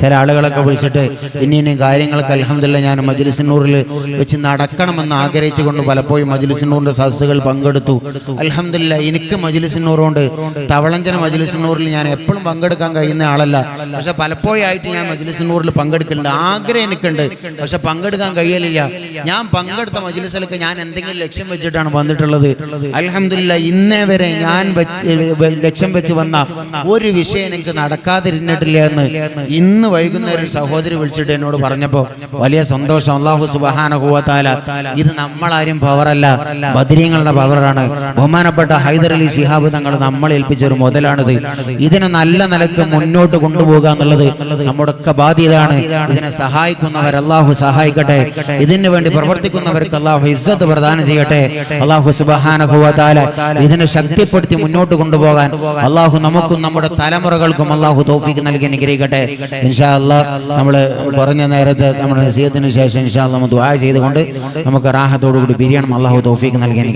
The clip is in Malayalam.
ചില ആളുകളൊക്കെ വിളിച്ചിട്ട് ഇനി ഇനി കാര്യങ്ങളൊക്കെ അലഹമില്ല ഞാൻ മജ്ലിസിനൂറിൽ വെച്ച് നടക്കണമെന്ന് ആഗ്രഹിച്ചുകൊണ്ട് പലപ്പോഴും മജുലിസിനൂറിന്റെ സദസ്സുകൾ പങ്കെടുത്തു. അലഹമില്ല എനിക്ക് മജ്ലിസിനൂറുകൊണ്ട് തവളഞ്ചന മജ്ലിസിനൂറിൽ ഞാൻ എപ്പോഴും പങ്കെടുക്കാൻ കഴിയുന്ന ആളല്ല. പക്ഷെ പലപ്പോഴായിട്ട് ഞാൻ മജ്ലിസിനൂറിൽ പങ്കെടുക്കുന്നുണ്ട് ആഗ്രഹം എനിക്കുണ്ട്. പക്ഷെ പങ്കെടുക്കാൻ കഴിയലില്ല. ഞാൻ പങ്കെടുത്ത മജ്ലിസിലൊക്കെ ഞാൻ എന്തെങ്കിലും ലക്ഷ്യം വെച്ചിട്ടാണ് വന്നിട്ടുള്ളത്. അലഹമില്ല ഇന്നേ വരെ ഞാൻ ലക്ഷ്യം വെച്ച് വന്ന ഒരു വിഷയം എനിക്ക് നടക്കാതിരുന്നിട്ടില്ല എന്ന് ഇന്ന് വൈകുന്നേരം ഒരു സഹോദരി വിളിച്ചിട്ട് എന്നോട് പറഞ്ഞപ്പോൾ വലിയ സന്തോഷം. അള്ളാഹു സുബഹാനുഭവത്താല ഇത് നമ്മളാരും പവറല്ല. ബദ്രീങ്ങളുടെ പവറാണ്. ബഹുമാനപ്പെട്ട ഹൈദർ അലി ശിഹാബ് തങ്ങൾ നമ്മൾ ഏൽപ്പിച്ച ഒരു മുതലാണിത്. ഇതിനെ നല്ല നിലയ്ക്ക് മുന്നോട്ട് കൊണ്ടുപോകുക എന്നുള്ളത് നമ്മുടെയൊക്കെ ബാധ്യതയാണ്. ഇതിനെ സഹായിക്കുന്നവർ അള്ളാഹു സഹായിക്കട്ടെ. ഇതിനു വേണ്ടി പ്രവർത്തിക്കുന്നവർക്ക് അള്ളാഹു ഇസ്സത്ത് പ്രദാനം ചെയ്യട്ടെ. അള്ളാഹു സുബഹാനുഭവത്താല ഇതിനെ ശക്തിപ്പെടുത്തി മുന്നോട്ട് കൊണ്ടുപോകാൻ അള്ളാഹു നമുക്കും നമ്മുടെ തലമുറകൾക്കും അള്ളാഹു തോഫിക്ക് നൽകി അനുഗ്രഹിക്കട്ടെ. ഇൻഷാ അല്ലാ നമ്മൾ കുറഞ്ഞ നേരത്തെ നമ്മുടെ നസീഹത്തിന് ശേഷം ഇൻഷാല്ല നമ്മൾ ദുആ ചെയ്തുകൊണ്ട് നമുക്ക് റാഹത്തോടു കൂടി പിരിയണം അള്ളാഹു തോഫിക്ക് നൽകി.